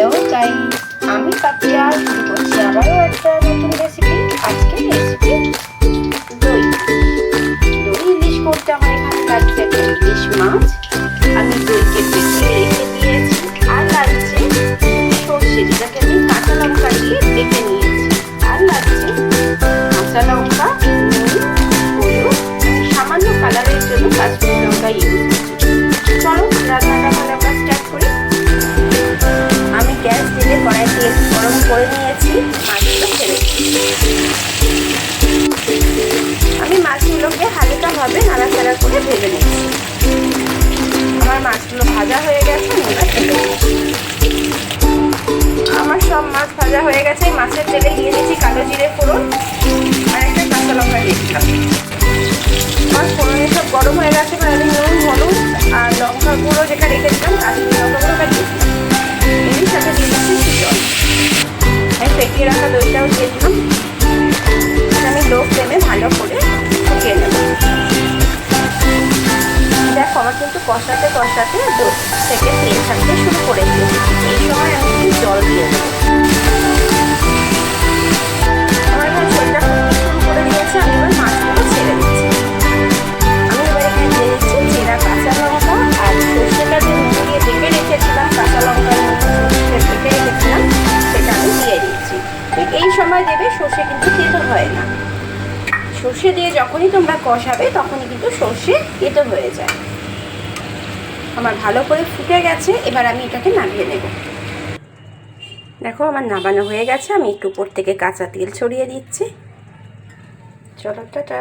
Hello guy আমি পাপিয়া শুরু আবারও একটা নতুন রেসিপি আজকে রেসিপি দই। দই ইলিশ করতে আমার এখানে লাগছে একটা ইলিশ মাছ। আমি দইকে বেশি রেখে দিয়েছি। আর লাগছে সর্ষে, যেটাকে আমি কাঁচা লঙ্কা দিয়ে বেটে নিয়েছি। আর লাগছে কাঁচা লঙ্কা। করে নিয়েছি, মাছগুলো ছেড়ে আমি মাছগুলোকে হালকাভাবে নাড়াচাড়া করে ভেজে নিচ্ছি আমার মাছগুলো ভাজা হয়ে গেছে। আমার সব মাছ ভাজা হয়ে গেছে মাছের তেলে দিয়ে দিয়েছি কালো জিরে ফোড়ন আর একটা কাঁচা লঙ্কা দিয়েছিলাম মাছ ফোড়নে সব গরম হয়ে গেছে আর লঙ্কা গুঁড়ো যেটা রেখেছিলাম কাশ্মীর লঙ্কা দিলাম। আমি ভালো করে আমার কিন্তু কষাতে কষাতে দু থেকে তেল থাকতে শুরু করে দিয়েছি সময় দেবে, সর্ষে কিন্তু তেতো হয় না। সর্ষে দিয়ে যখনই তোমরা কষাবে, তখনই কিন্তু সর্ষে তেতো হয়ে যায়। আমার ভালো করে ফুটে গেছে, এবার আমি এটাকে নামিয়ে নেব। দেখো, আমার নামানো হয়ে গেছে, আমি একটু উপর থেকে কাঁচা তেল ছড়িয়ে দিচ্ছি। চলো, টাটা।